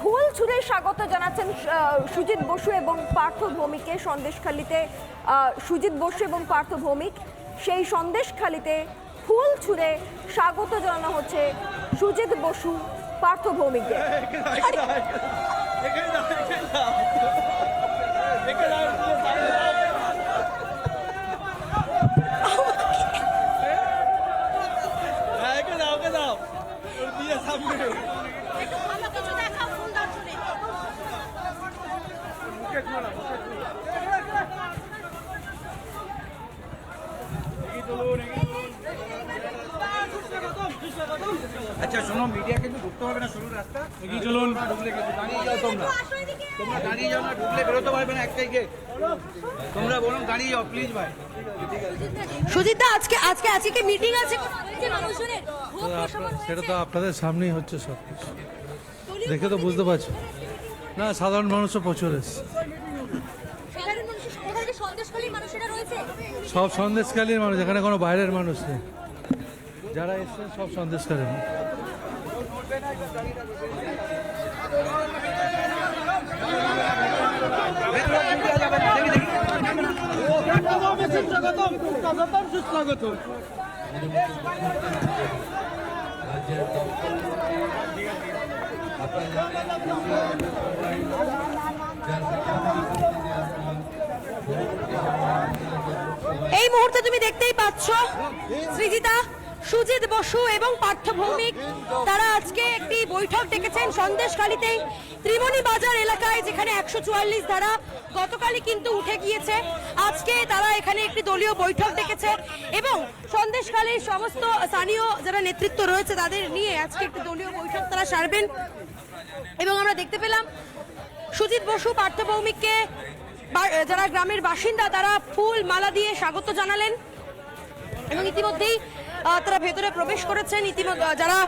ফুল ছুঁড়ে স্বাগত জানাচ্ছেন সুজিত বসু এবং পার্থ ভৌমিককে সন্দেশখালিতে সুজিত বসু এবং পার্থ ভৌমিক। সেই সন্দেশখালিতে ফুল ছুঁড়ে স্বাগত জানানো হচ্ছে সুজিত বসু পার্থ ভৌমিককে ওকে দাও ওকে দাও ওর দিয়ে সামনে আচ্ছা শোনো মিডিয়া কিন্তু ঢুকতে হবে না সরু রাস্তা। এগিয়ে চলুন। ঢুকলে কিন্তু দাঁড়িয়ে যাও তোমরা। তোমরা দাঁড়িয়ে যাও না ঢুকলে বেরোতে পারবে না একটাই গেট তোমরা বলুন দাঁড়িয়ে যাও প্লিজ ভাই। সুজিতদা আজকে আজকে আজকে কি মিটিং আছে? সেটা তো আপনাদের সামনেই হচ্ছে সব কিছু দেখে তো বুঝতে পারছ। না সাধারণ মানুষও প্রচুর এসছে সব সন্দেশকালীর মানুষ এখানে কোনো বাইরের মানুষ নেই। যারা এসছেন সব সন্দেশকালী এই মুহূর্তে তুমি দেখতেই পাচ্ছ সৃজিতা, সুজিত বসু এবং পার্থ ভৌমিক তারা আজকে একটি বৈঠক ডেকেছেন সন্দেশখালীতে ত্রিমণি বাজার এলাকায়, যেখানে একশো চুয়াল্লিশ ধারা গতকালই কিন্তু উঠে গিয়েছে। আজকে তারা এখানে একটি দলীয় বৈঠক ডেকেছে এবং সন্দেশখালীর সমস্ত স্থানীয় যারা নেতৃত্ব রয়েছে, তাদের নিয়ে আজকে একটি দলীয় বৈঠক তারা সারবেন। এবং আমরা দেখতে পেলাম সুজিত বসু, পার্থ ভৌমিককে যারা গ্রামের বাসিন্দা, তারা ফুল মালা দিয়ে স্বাগত জানালেন। এবং ইতিমধ্যেই তারা ভেতরে প্রবেশ করেছেন ইতিমধ্যে। যারা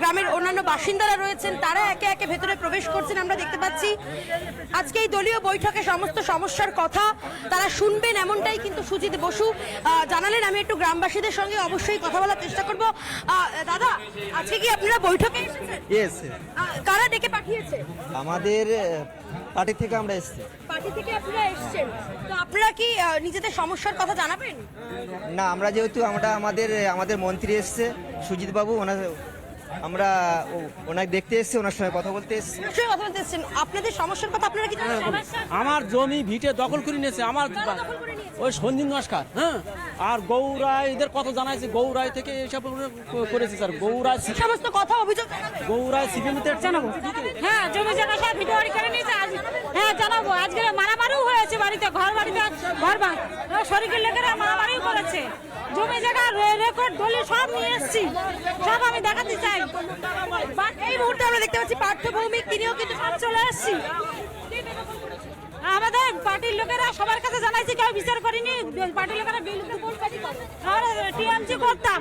গ্রামের অন্যান্য বাসিন্দারা রয়েছেন তারা একে একে ভেতরে প্রবেশ করছেন আমরা দেখতে পাচ্ছি। আজকে এই দলীয় বৈঠকে সমস্ত সমস্যার কথা তারা শুনবেন এমনটাই কিন্তু সুজিত বসু জানালেন। আমি একটু গ্রামবাসীদের সঙ্গে অবশ্যই কথা বলার চেষ্টা করব। দাদা আজকে কি আপনারা বৈঠকে এসেছেন? কারা ডেকে পাঠিয়েছে? আমাদের পার্টি থেকে আমরা এসেছি। পার্টি থেকে আপনারা এসেছেন। তো আপনারা কি আহ, নিজেদের সমস্যার কথা জানাবেন? না আমরা যেহেতু আমরা আমাদের আমাদের মন্ত্রী এসছে সুজিত বাবু ওনার আমরা ও- ওনাকে দেখতে এসেছি ওনার সঙ্গে কথা বলতে এসেছি। নিশ্চয়ই কথা বলতে এসেছেন। আপনাদের সমস্যার কথা আপনারা কি জানাবেন? আমার জমি ভিটে দখল করে নিয়েছে আমার ওই সঞ্জীব নস্কর হ্যাঁ? আর গৌরায় এদের কত জানাইছে গৌরায় থেকে এইসব করেছে স্যার গৌরায় সমস্ত কথা অভিযোগ গৌরায় সিপিএমতে জানাব। হ্যাঁ জমি জায়গা সব ভিডিও করে নিয়েছে আজ হ্যাঁ জানাব। আজকে মারামারিও হয়েছে বাড়িতে ঘর বাড়িতে ঘর বাড়ি। শরীরের লোকেরা মারামারিও করেছে। জমি জায়গা রেকর্ড দলিল সব নিয়ে এসেছি। সব আমি দেখাতে চাই। এই মুহূর্তে আমরা দেখতে পাচ্ছি পার্থ ভৌমিক তিনিও কিন্তু সব চলে এসেছি আমাদের পার্টির লোকেরা সবার কাছে জানাইছি, কেউ বিচার করিনি, পার্টির লোকেরা টিএমসি করতাম।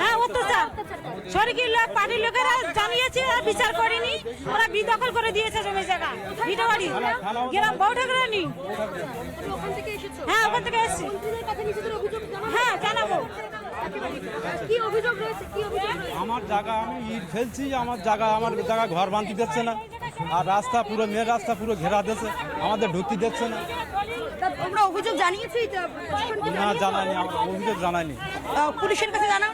হ্যাঁ অত্যাচার। সরকি লোক, পার্টির লোকেরা জানিয়েছে, আর বিচার করেনি। ওরা বিদখল করে দিয়েছে জমি জায়গা, ভিটা বাড়ি। গ্রাম বউঠে করে নি হ্যাঁ ওখান থেকে এসেছি। হ্যাঁ জানাব? আমার জায়গা, আমি ইট ফেলছি, আমার জায়গা আমার জায়গা ঘর বাঁধতে দিচ্ছে না। আর রাস্তা পুরো মেন রাস্তা পুরো ঘেরা দিয়েছে আমাদের ঢুকতে দিচ্ছে না। তোমরা অভিযোগ জানিয়েছি? না আমার অভিযোগ জানায়নি। আহ, পুলিশের কাছে জানাও।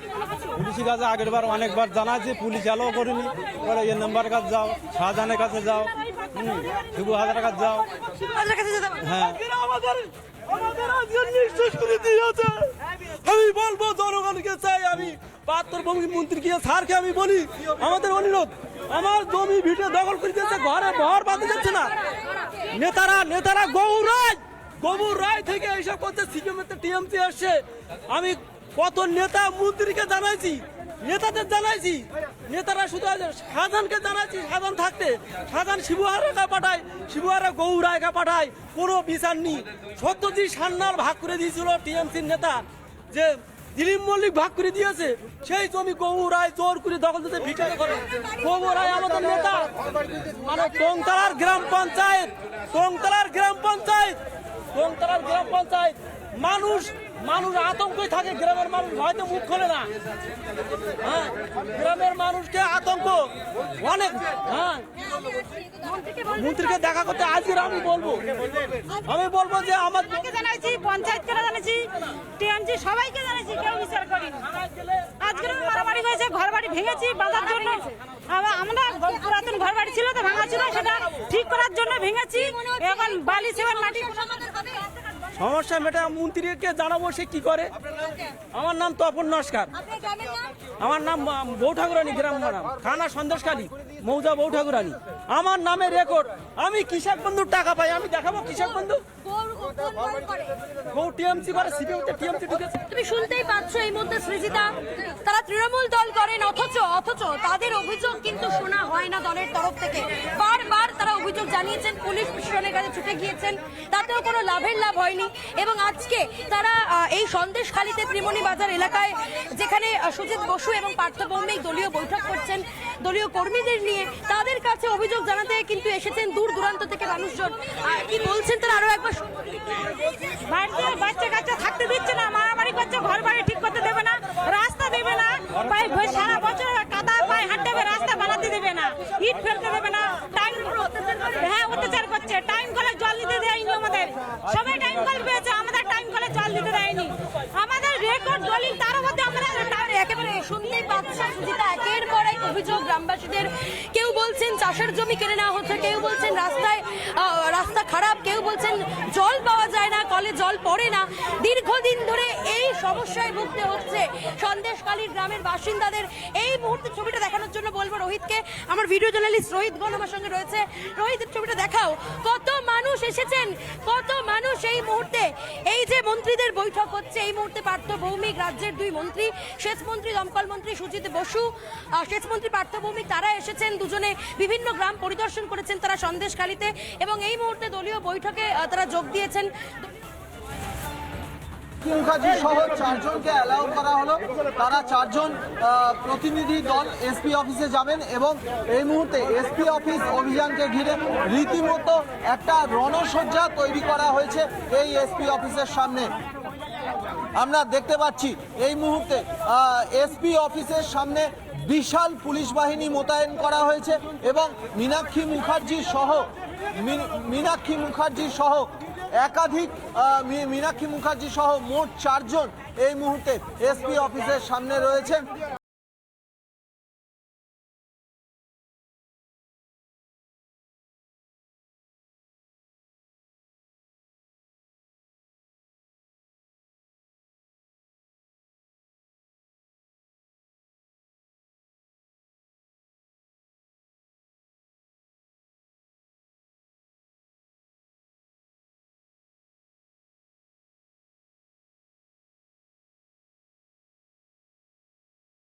পুলিশের কাছে আগের বার অনেকবার জানাচ্ছি পুলিশ এলাও করেনি। বলে এ নাম্বার কাছে যাও শাহজাহানের কাছে যাও হুম শিবু হাজারের কাছে যাও। হ্যাঁ। আমি বলব জনগণকে চাই আমি বাহাত্তর ভূমি মন্ত্রীকে স্যারকে আমি বলি আমাদের অনুরোধ আমার জমি ভিটে দখল করে দিয়েছে, ঘরে ঘর বাঁধতে যাচ্ছে না। নেতারা নেতারা, গৌর গৌর রায় থেকে এইসব করতে সিকিমেতে টিএমসি আসছে। আমি কত নেতা মন্ত্রীকে জানাইছি, নেতাদের জানাইছি, নেতারা শুধু সাধারণকে জানাইছি, সাধারণ থাকতে। সাধারণ শিবুহারাকে পাঠায়, শিবুহারা গৌরায়কে পাঠায়, কোনো বিচার নেই। সত্যজিৎ সান্যাল ভাগ করে দিয়েছিল টিএমসির নেতা, যে দিলীপ মল্লিক ভাগ করে দিয়েছে। সেই জমি গৌরায় জোর করে দখল দিতে ভিটে করে। গৌরায় আমাদের নেতা। মানে টংতলার গ্রাম পঞ্চায়েত। টংতলার গ্রাম পঞ্চায়েত। টংতলার গ্রাম পঞ্চায়েত। মানুষ মানুষ আতঙ্কই থাকে, গ্রামের মানুষ হয়তো মুখ খোলে না। হ্যাঁ গ্রামের মানুষকে আতঙ্ক। অনেক হ্যাঁ। মন্ত্রীকে দেখা করতে আজকে আমি বলব। আমি বলব যে আমার সবাইকে জানাইছি পঞ্চায়েতকে জানাইছি টিএমসি সবাইকে জানাইছি কেউ বিচার করিনি। আজকে মারামারি হয়েছে ঘর বাড়ি ভেঙেছি, বাঁধার জন্য। আমরা পুরাতন ঘর বাড়ি ছিল তো, ভাঙা ছিল, সেটা ঠিক করার জন্য ভেঙেছি। এখন বালি সেবার মাটি সমস্যা মেটা মন্ত্রীকে জানাব সে কি করে? আমার নাম তপন নস্কার। আমার নাম বউ ঠাকুরানি, গ্রাম নাম থানা সন্দেশকালী মৌজা বউ ঠাকুরানি। আমার নামে রেকর্ড আমি কৃষক বন্ধুর টাকা পাই, আমি দেখাবো কৃষক বন্ধু? তুমি শুনতেই পাচ্ছ এই মধ্যে সৃজিতা। তারা তৃণমূল দল করেন, অথচ অথচ তাদের অভিযোগ কিন্তু শোনা হয় না দলের তরফ থেকে। বারবার তারা অভিযোগ জানিয়েছেন, পুলিশ প্রশাসনের কাছে ছুটে গিয়েছেন। তাতেও কোনো লাভের লাভ হয়নি। এবং আজকে তারা এই সন্দেশখালীতে ত্রিমণি বাজার এলাকায়, যেখানে সুজিত বসু এবং পার্থ ভৌমিক দলীয় বৈঠক করছেন দলীয় কর্মীদের নিয়ে তাদের কাছে অভিযোগ জানাতে কিন্তু এসেছেন দূর দূরান্ত থেকে মানুষজন আর কি বলছেন তারা আরও একবার। বাচ্চা কাচ্চা থাকতে দিচ্ছে না মারামারি করছে ঘর বাড়ি ঠিক করতে দেবে না রাস্তা দেবে না পায়ে ঘষে সারা বছর কাদা পায়ে হাঁটতে হবে রাস্তা বানাতে দেবে না ইট ফেলতে দেবে না টাইম হ্যাঁ অত্যাচার করছে টাইম কলে জল দিতে দেয়নি আমাদের সবাই টাইম কল পেয়েছে আমাদের টাইম কলে জল দিতে দেয়নি আমাদের রেকর্ড দলিল তার মধ্যে আমরা তার একেবারে শুনতেই পাচ্ছেন সুজিতা একের পর এক অভিযোগ, গ্রামবাসীদের কেউ বলছেন চাষের জমি কেড়ে নেওয়া হচ্ছে, কেউ বলছেন রাস্তায় রাস্তা খারাপ, কেউ বলছেন কলে জল পড়ে না। দীর্ঘদিন ধরে এই সমস্যায় ভুগতে হচ্ছে সন্দেশকালীর গ্রামের বাসিন্দাদের। এই মুহূর্তে ছবিটা দেখানোর জন্য বলব রোহিতকে। আমার ভিডিও জার্নালিস্ট রোহিত গণ আমার সঙ্গে রয়েছে। রোহিত, ছবিটা দেখাও। কত মানুষ এসেছেন? কত মানুষ এই মুহূর্তে? এই যে মন্ত্রীদের বৈঠক হচ্ছে, এই মুহূর্তে পার্থ ভৌমিক রাজ্যের দুই মন্ত্রী, সেচ মন্ত্রী, দমকল মন্ত্রী সুজিত বসু সেচ মন্ত্রী পার্থ ভৌমিক তারা এসেছেন। দুজনে বিভিন্ন গ্রাম পরিদর্শন করেছেন তারা সন্দেশখালীতে এবং এই মুহূর্তে দলীয় বৈঠকে তারা যোগ দিয়েছেন। মুখার্জি সহ চারজনকে অ্যালাউ করা হলো। তারা চারজন প্রতিনিধি দল এসপি অফিসে যাবেন এবং এই মুহূর্তে এসপি অফিস অভিযানকে ঘিরে রীতিমতো একটা রণসজ্জা তৈরি করা হয়েছে এই এসপি অফিসের সামনে। আমরা দেখতে পাচ্ছি এই মুহূর্তে এসপি অফিসের সামনে বিশাল পুলিশ বাহিনী মোতায়েন করা হয়েছে এবং মীনাক্ষী মুখার্জি সহ মীনাক্ষী মুখার্জি সহ একাধিক মীনাক্ষী মুখার্জি সহ মোট চারজন এই মুহূর্তে এসপি অফিসের সামনে রয়েছেন।